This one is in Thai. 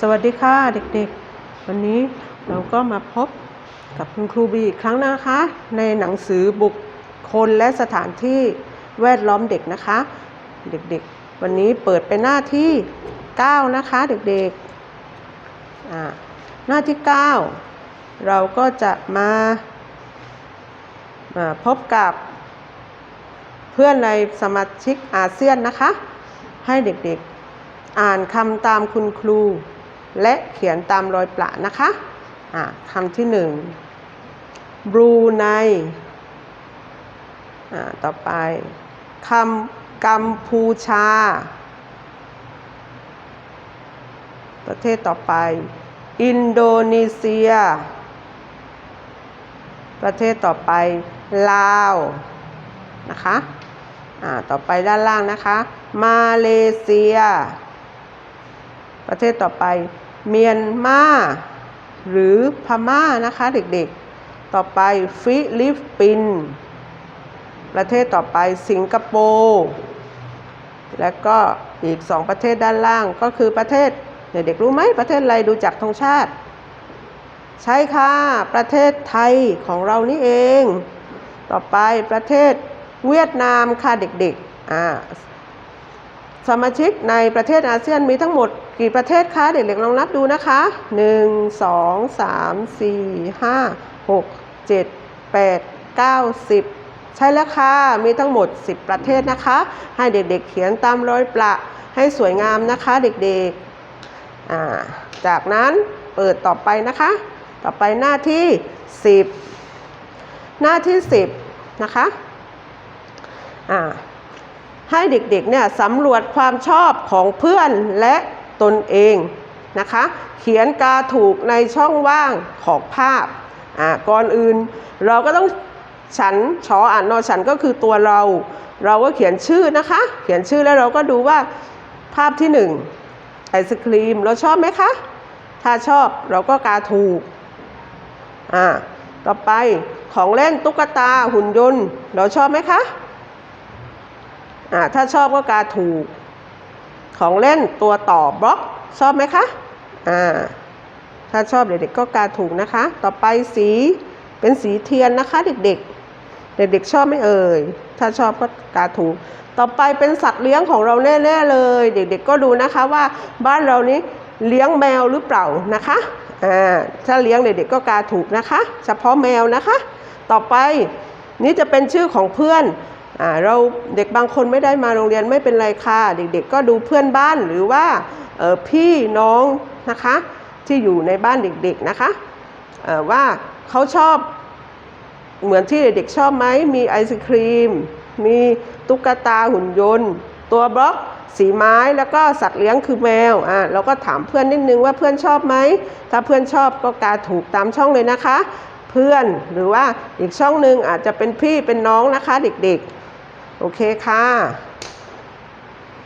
สวัสดีค่ะเด็กๆ วันนี้เราก็มาพบกับคุณครูบีอีกครั้งนะคะ ในหนังสือบุคคลและสถานที่แวดล้อมเด็กนะคะ เด็กๆ วันนี้เปิดเป็นหน้าที่ 9 นะคะเด็กๆหน้าที่ 9 เราก็จะมามาพบกับเพื่อนในสมาชิกอาเซียนนะคะ ให้เด็กๆ อ่านคำตามคุณครู และเขียนตามรอยประนะคะะคำที่หนึ่งบรูไนต่อไปคำกัมพูชา ประเทศต่อไป อินโดนีเซีย ประเทศต่อไป ลาว นะคะ อ่า ต่อไปด้านล่างนะคะ มาเลเซีย ประเทศต่อไป เมียนมาหรือพม่านะคะเด็กๆ ต่อไปฟิลิปปินส์ประเทศต่อไปสิงคโปร์และก็อีกสองประเทศด้านล่างก็คือประเทศเด็กๆรู้ไหมประเทศอะไรดูจากธงชาติ ใช่ค่ะ ประเทศไทยของเรานี่เอง ต่อไปประเทศเวียดนามค่ะเด็กๆอ่า สมาชิกในประเทศอาเซียนมีทั้งหมดกี่ประเทศคะ เด็กๆลองนับดูนะคะ 1 2 3 4 5 6 7 8 9 10 ใช่แล้วค่ะ มีทั้งหมด 10 ประเทศนะคะ ให้เด็กๆเขียนตามรอยประให้สวยงามนะคะเด็กๆ จากนั้นเปิดต่อไปนะคะ ต่อไปหน้าที่ 10 หน้าที่ 10 นะคะ ให้เด็กๆเนี่ยสำรวจความชอบของเพื่อนและตนเองนะคะ เขียนกาถูกในช่องว่างของภาพอ่าก่อนอื่น เราก็ต้องฉันชออ่านนอฉันก็คือตัวเรา เราก็เขียนชื่อนะคะ เขียนชื่อแล้วเราก็ดูว่าภาพที่หนึ่งไอศครีมเราชอบไหมคะ ถ้าชอบเราก็กาถูกอ่าต่อไปของเล่นตุ๊กตาหุ่นยนต์ เราชอบไหมคะ อ่าถ้าชอบก็กาถูก ของเล่นตัวต่อบล็อกชอบไหมคะอ่าถ้าชอบเด็กๆก็กาถูกนะคะ ต่อไปสีเป็นสีเทียนนะคะเด็กๆ เด็กๆชอบไม่เอ่ย ถ้าชอบก็กาถูก ต่อไปเป็นสัตว์เลี้ยงของเราแน่ๆเลย เด็กๆก็ดูนะคะว่าบ้านเรานี้เลี้ยงแมวหรือเปล่านะคะอ่าถ้าเลี้ยงเด็กๆก็กาถูกนะคะ เฉพาะแมวนะคะ ต่อไปนี่จะเป็นชื่อของเพื่อน เราเด็กบางคนไม่ได้มาโรงเรียนไม่เป็นไรค่ะ เด็กๆก็ดูเพื่อนบ้านหรือว่าพี่น้องนะคะ ที่อยู่ในบ้านเด็กๆนะคะว่าเขาชอบเหมือนที่เด็กๆชอบไหมมีไอศครีม มีตุ๊กตาหุ่นยนต์ ตัวบล็อกสีไม้แล้วก็สัตว์เลี้ยงคือแมวอ่าเราก็ถามเพื่อนนิดนึงว่าเพื่อนชอบไหม ถ้าเพื่อนชอบก็การถูกตามช่องเลยนะคะ เพื่อนหรือว่าอีกช่องหนึ่งอาจจะเป็นพี่เป็นน้องนะคะเด็กๆ โอเคค่ะ